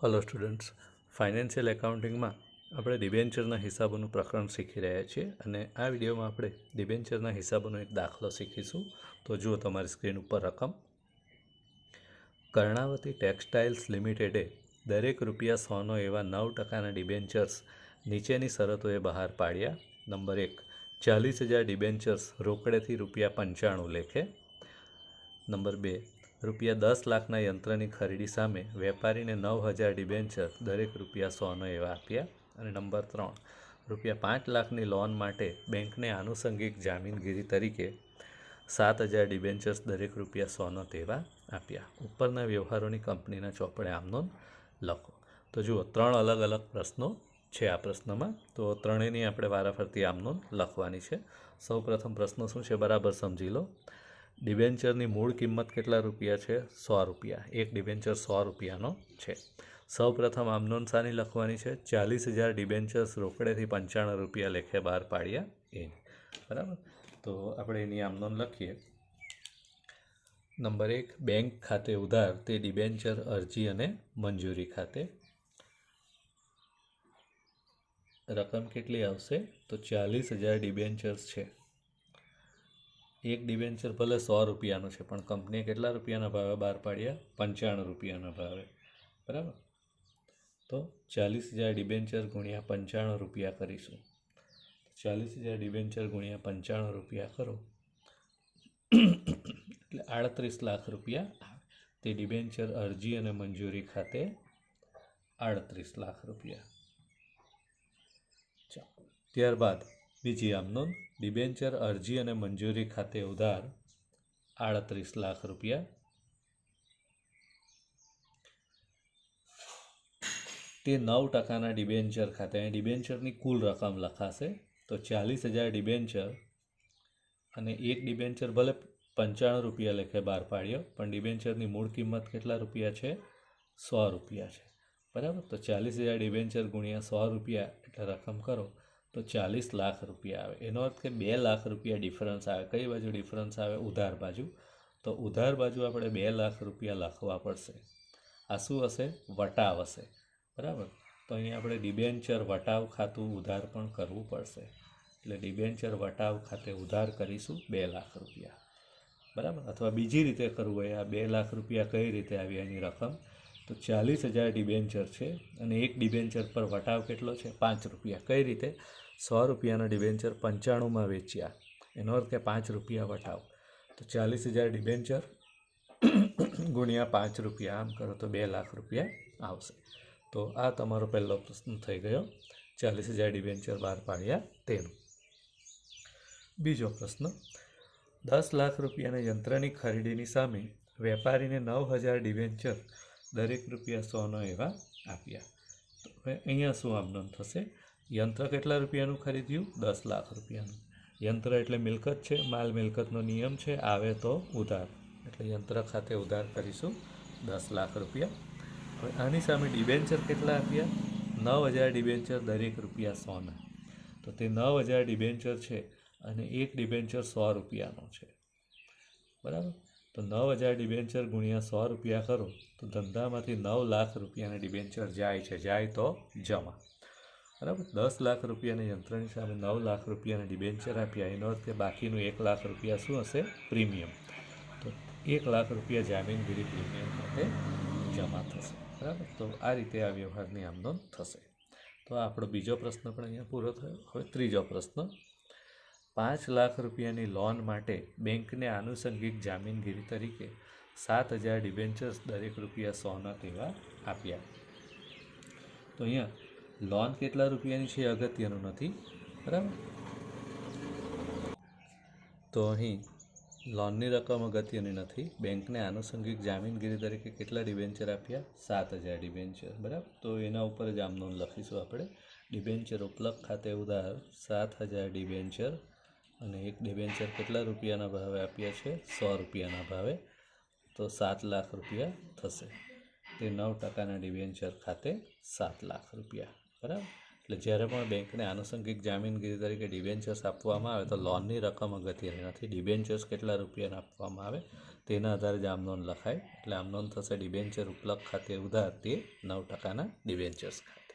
Hello students financial એકાઉન્ટિંગમાં આપણે ડિબેન્ચરના હિસાબોનું પ્રકરણ શીખી રહ્યા છીએ અને આ વિડીયોમાં આપણે ડિબેન્ચરના હિસાબોનો એક દાખલો શીખીશું. તો જુઓ તમારી સ્ક્રીન ઉપર રકમ. કર્ણાવતી ટેક્સટાઇલ્સ લિમિટેડે દરેક રૂપિયા સોનો એવા નવ ટકાના ડિબેન્ચર્સ નીચેની શરતોએ બહાર પાડ્યા. નંબર એક, ચાલીસ હજાર ડિબેન્ચર્સ રોકડેથી રૂપિયા પંચાણું લેખે. નંબર બે રૂપિયા દસ લાખના યંત્રની ખરીદી સામે વેપારીને નવ હજાર ડિબેન્ચર, દરેક રૂપિયા સોનો એવા આપ્યા અને નંબર ત્રણ, રૂપિયા પાંચ લાખની લોન માટે બેંકને આનુષંગિક જામીનગીરી તરીકે સાત હજાર ડિબેન્ચર્સ દરેક રૂપિયા સોનો તેવા આપ્યા. ઉપરના વ્યવહારોની કંપનીના ચોપડે આમનો લખો. તો જુઓ, ત્રણ અલગ અલગ પ્રશ્નો છે આ પ્રશ્નમાં. તો ત્રણેયની આપણે વારાફરતી આમનો લખવાની છે. સૌ પ્રથમ પ્રશ્ન શું છે? બરાબર સમજી લો. ડિબેન્ચરની મૂળ કિંમત કેટલા રૂપિયા છે? સો રૂપિયા. એક ડિબેન્ચર સો રૂપિયાનો છે. સૌ પ્રથમ આમનોન સાની લખવાની છે, ચાલીસ હજાર ડિબેન્ચર્સ રોકડેથી પંચાણું રૂપિયા લેખે બહાર પાડ્યા એની બરાબર? તો આપણે એની આમનોન લખીએ. નંબર એક, બેંક ખાતે ઉધાર, તે ડિબેન્ચર અરજી અને મંજૂરી ખાતે. રકમ કેટલી આવશે? તો ચાલીસ હજાર ડિબેન્ચર્સ છે. એક ડિબેન્ચર ભલે સો રૂપિયાનું છે, પણ કંપનીએ કેટલા રૂપિયાના ભાવે બહાર પાડ્યા? પંચાણું રૂપિયાના ભાવે. બરાબર? તો ચાલીસ હજાર ડિબેન્ચર ગુણ્યા પંચાણું રૂપિયા કરીશું. ચાલીસ હજાર ડિબેન્ચર ગુણ્યા પંચાણું રૂપિયા કરો. એટલે આડત્રીસ લાખ રૂપિયા તે ડિબેન્ચર અરજી અને મંજૂરી ખાતે આડત્રીસ લાખ રૂપિયા. ત્યારબાદ બીજી આમનો ડિબેન્ચર અરજી અને મંજૂરી ખાતે ઉધાર આડત્રીસ લાખ રૂપિયા. તે નવ ટકાના ડિબેન્ચર ખાતે, અહીં ડિબેન્ચરની કુલ રકમ લખાશે તો ચાલીસ હજાર ડિબેન્ચર અને એક ડિબેન્ચર ભલે પંચાણું રૂપિયા લેખે બહાર પાડ્યો, પણ ડિબેન્ચરની મૂળ કિંમત કેટલા રૂપિયા છે? સો રૂપિયા છે. બરાબર? તો ચાલીસ હજાર ડિબેન્ચર ગુણ્યા સો રૂપિયા એટલે રકમ કરો. તો ચાલીસ લાખ રૂપિયા આવે. એનો અર્થ કે બે લાખ રૂપિયા ડિફરન્સ આવે. કઈ બાજુ ડિફરન્સ આવે? ઉધાર બાજુ. તો ઉધાર બાજુ આપણે બે લાખ રૂપિયા લખવા પડશે. આ શું હશે? વટાવ હશે. બરાબર? તો અહીંયા આપણે ડિબેન્ચર વટાવ ખાતું ઉધાર પણ કરવું પડશે. એટલે ડિબેન્ચર વટાવ ખાતે ઉધાર કરીશું બે લાખ રૂપિયા. બરાબર? અથવા બીજી રીતે કરવું હોય, આ બે લાખ રૂપિયા કઈ રીતે આવી? એની રકમ. તો ચાલીસ હજાર ડિબેન્ચર છે અને એક ડિબેન્ચર પર વટાવ કેટલો છે? પાંચ રૂપિયા. કઈ રીતે? સો રૂપિયાના ડિબેન્ચર પંચાણુંમાં વેચ્યા. એનો અર્થ કે પાંચ રૂપિયા વટાવ. તો ચાલીસ હજાર ડિબેન્ચર ગુણ્યા પાંચ રૂપિયા. આમ કરો તો બે લાખ રૂપિયા આવશે. તો આ તમારો પહેલો પ્રશ્ન થઈ ગયો. ચાલીસ હજાર ડિબેન્ચર બહાર પાડ્યા તેનું. બીજો પ્રશ્ન. દસ લાખ રૂપિયાના યંત્રની ખરીદીની સામે વેપારીને નવ હજાર ડિબેન્ચર દરેક રૂપિયા સોનો એવા આપ્યા. તો હવે અહીંયા શું આમનોન થશે? યંત્ર કેટલા રૂપિયાનું ખરીદ્યું? દસ લાખ રૂપિયાનું. યંત્ર એટલે મિલકત છે, માલ મિલકતનો નિયમ છે, આવે તો ઉધાર. એટલે યંત્ર ખાતે ઉધાર કરીશું, દસ લાખ રૂપિયા. હવે આની સામે ડિબેન્ચર કેટલા આપ્યા? નવ હજાર ડિબેન્ચર દરેક રૂપિયા સોના. તો તે નવ હજાર ડિબેન્ચર છે અને એક ડિબેન્ચર સો રૂપિયાનો છે. બરાબર? તો નવ હજાર ડિબેન્ચર ગુણ્યા સો રૂપિયા કરો, તો ધંધામાંથી નવ લાખ રૂપિયાના ડિબેન્ચર જાય છે, જાય તો જમા. બરાબર? દસ લાખ રૂપિયાના યંત્રની સામે નવ લાખ રૂપિયાના ડિબેન્ચર આપ્યા, એનો અર્થ કે બાકીનું એક લાખ રૂપિયા શું હશે? પ્રીમિયમ. તો એક લાખ રૂપિયા જામીનગીરી પ્રીમિયમ માટે જમા થશે. બરાબર? તો આ રીતે આ વ્યવહારની આમનોંધ થશે. તો આપણો બીજો પ્રશ્ન પણ અહીંયા પૂરો થયો. હવે ત્રીજો પ્રશ્ન પાંચ લાખ રૂપિયાની લોન માટે બેંકને આનુષંગિક જામીનગીરી તરીકે સાત હજાર ડિબેન્ચર્સ દરેક રૂપિયા સોના તેવા આપ્યા. તો અહીંયા, લોન કેટલા રૂપિયાની છે અગત્યનું નથી, બરાબર? તો અહીં, લોનની રકમ અગત્યની નથી, બેંકને આનુષંગિક જામીનગીરી તરીકે કેટલા ડિબેન્ચર આપ્યા? સાત હજાર ડિબેન્ચર, બરાબર? તો એના ઉપર જ આમ લખીશું આપણે. ડિબેન્ચર ઉપલબ્ધ ખાતે ઉધાર સાત હજાર ડિબેન્ચર અને એક ડિબેન્ચર કેટલા રૂપિયાના ભાવે આપ્યા છે? સો રૂપિયાના ભાવે. તો સાત લાખ રૂપિયા થશે. તે નવ ટકાના ડિબેન્ચર ખાતે સાત લાખ રૂપિયા. બરાબર? એટલે જ્યારે પણ બેંકને આનુષંગિક જામીનગીરી તરીકે ડિબેન્ચર્સ આપવામાં આવે, તો લોનની રકમ અગત્યની નથી. ડિબેન્ચર્સ કેટલા રૂપિયાના આપવામાં આવે, તેના આધારે જ આમનોન લખાય. એટલે આમનોન થશે ડિબેન્ચર ઉપલબ્ધ ખાતે ઉધાર તે નવ ટકાના ડિબેન્ચર્સ ખાતે.